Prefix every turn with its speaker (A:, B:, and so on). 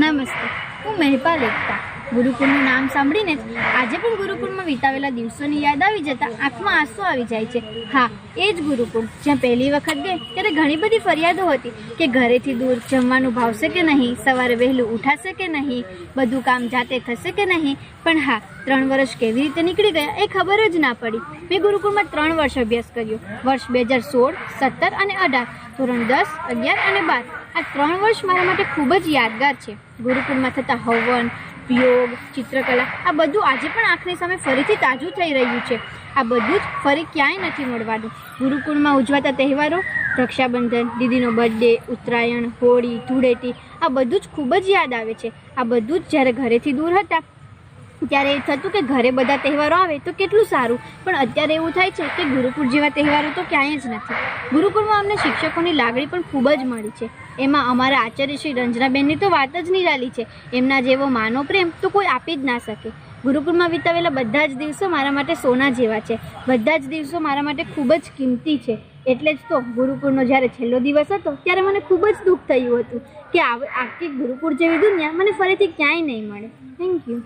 A: નમસ્તે, હું મહેપાલ એકતા. ગુરુકુળનું નામ સાંભળીને આજે પણ ગુરુકુળમાં વિતાવેલા દિવસોની યાદ આવી જતા આંખમાં આંસુ આવી જાય છે. હા, એ જ ગુરુકુળ. જ્યાં પહેલી વખત ગઈ, ત્યારે ઘણી બધી ફરિયાદો હતી કે ઘરેથી દૂર જમવાનું ભાવશે કે નહીં, સવારે વહેલું ઉઠાશે કે નહીં, બધું કામ જાતે થશે કે નહીં. પણ હા, ત્રણ વર્ષ કેવી રીતે નીકળી ગયા એ ખબર જ ના પડી. મેં ગુરુકુળમાં ત્રણ વર્ષ અભ્યાસ કર્યો. વર્ષ બે હજાર સોળ, સત્તર અને અઢાર, ધોરણ દસ, અગિયાર અને બાર. આ ત્રણ વર્ષ મારા માટે ખૂબ જ યાદગાર છે. ગુરુકુળમાં થતા હવન, યોગ, ચિત્રકલા, આ બધું આજે પણ આંખની સામે ફરીથી તાજું થઈ રહ્યું છે. આ બધું જ ફરી ક્યાંય નથી મળવાનું. ગુરુકુળમાં ઉજવાતા તહેવારો, રક્ષાબંધન, દીદીનો બર્થડે ઉત્તરાયણ, હોળી, ધૂળેટી, આ બધું જ ખૂબ જ યાદ આવે છે. આ બધું જ જ્યારે ઘરેથી દૂર હતા ત્યારે એ થતું કે ઘરે બધા તહેવારો આવે તો કેટલું સારું. પણ અત્યારે એવું થાય છે કે ગુરુકુળ જેવા તહેવારો તો ક્યાંય જ નથી. ગુરુકુળમાં અમને શિક્ષકોની લાગણી પણ ખૂબ જ મળી છે. એમાં અમારા આચાર્ય શ્રી રંજનાબેનની તો વાત જ નિરાલી છે. એમના જેવો માનો પ્રેમ તો કોઈ આપી જ ના શકે. ગુરુકુળમાં વિતાવેલા બધા જ દિવસો મારા માટે સોના જેવા છે. બધા જ દિવસો મારા માટે ખૂબ જ કિંમતી છે. એટલે જ તો ગુરુકુળનો જ્યારે છેલ્લો દિવસ હતો, ત્યારે મને ખૂબ જ દુઃખ થયું હતું કે આખી ગુરુકુળ જેવી દુનિયા મને ફરીથી ક્યાંય નહીં મળે. Thank you